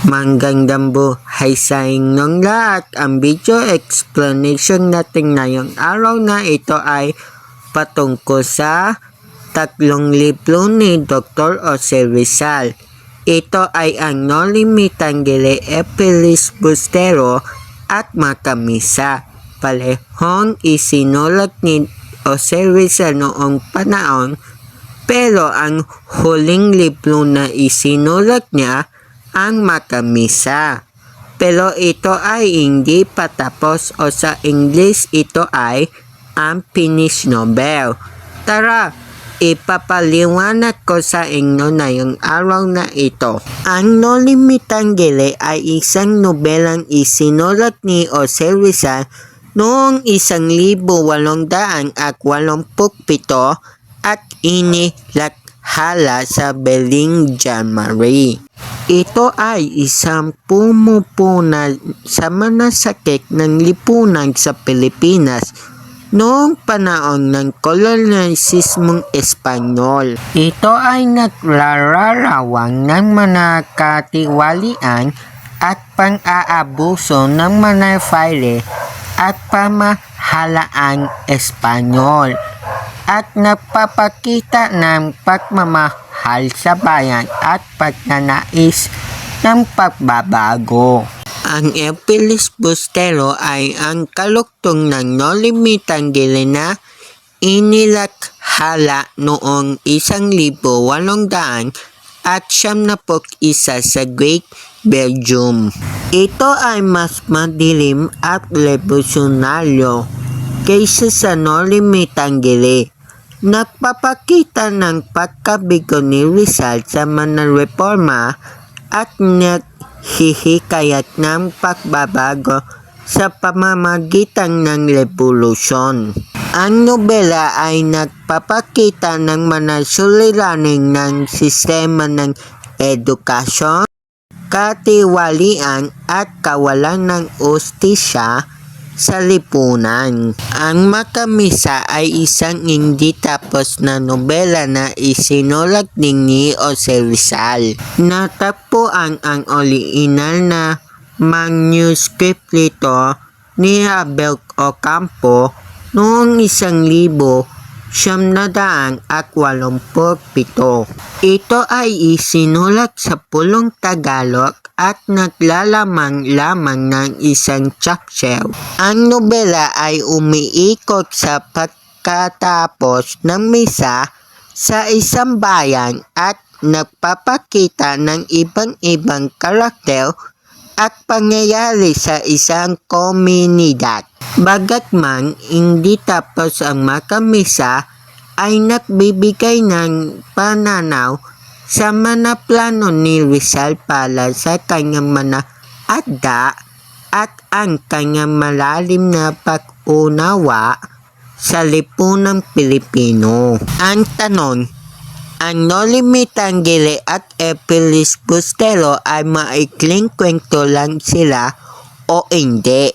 Manggandang buhay sa inyong lahat. Ang video explanation natin ngayong araw na ito ay patungkol sa tatlong libro ni Dr. Jose Rizal. Ito ay ang No Limitan Gile Epilis Bustero at Makamisa. Palehong isinulat ni Jose Rizal noong panahon pero ang huling libro na isinulat niya ang makamisa. Pero ito ay hindi patapos o sa English ito ay ang finished novel. Tara, ipapaliwanag ko sa inyo na yung araw na ito. Ang No Limitang Gile ay isang nobelang isinulat ni Jose Rizal noong isang libo walong daan at inilathala sa Beling Marie. Ito ay isang pumupuna sa manasakit ng lipunan sa Pilipinas noong panahon ng kolonyalismong Espanyol. Ito ay naglararawang ng manakatiwalian at pang-aabuso ng manafile at pamahalaang Espanyol at nagpapakita ng pagmamahal sa bayan at pagnanais ng pagbabago. Ang Epilis Bustero ay ang kaluktong ng No Limitang Gilena inilathala noong isang libo walong daan at siyam na isa sa Great Belgium. Ito ay mas madilim at revolusyonaryo kaysa sa No Limitang Gile. Nagpapakita ng pagkabigo ni Rizal sa mga reforma at naghihikayat ng pagbabago sa pamamagitan ng revolusyon. Ang nobela ay nagpapakita ng mga ng sistema ng edukasyon, katiwalian at kawalan ng ustisya sa lipunan. Ang Makamisa ay isang hindi tapos na nobela na isinulat ni Jose Rizal. Natagpuan ang original na manuscript nito ni Abel Ocampo noong isang libo siyam na daang at walumput pito. Ito ay isinulat sa pulong Tagalog at naglalaman lamang ng isang chapter. Ang nobela ay umiikot sa pagkatapos ng misa sa isang bayan at nagpapakita ng ibang-ibang karakter at pangyayari sa isang komunidad. Bagatman hindi tapos ang makamisa ay nagbibigay ng pananaw sa mga plano ni Rizal para sa kanyang mga adda at ang kanyang malalim na pag-unawa sa lipunang Pilipino. Ang tanong, ang No Limitang Gili at Epilis Bustelo ay maikling kwento lang sila o hindi?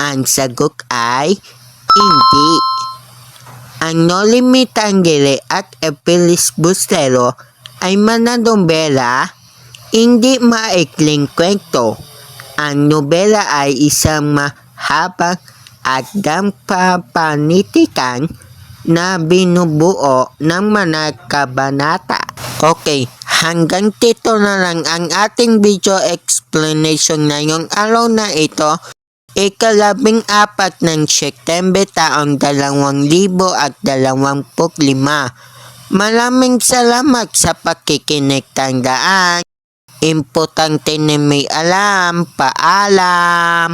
Ang sagot ay hindi. Ang No Limitang Gili at Epilis Bustelo ay mananobela, hindi maikling kwento. Ang nobela ay isang mahabang at dampanitikan na binubuo ng mga kabanata. Okay, hanggang dito na lang ang ating video explanation ngayong araw na ito. Ikalabing apat ng September taong 2025. Maraming salamat sa pakikinig tandaan. Importante na may alam. Paalam!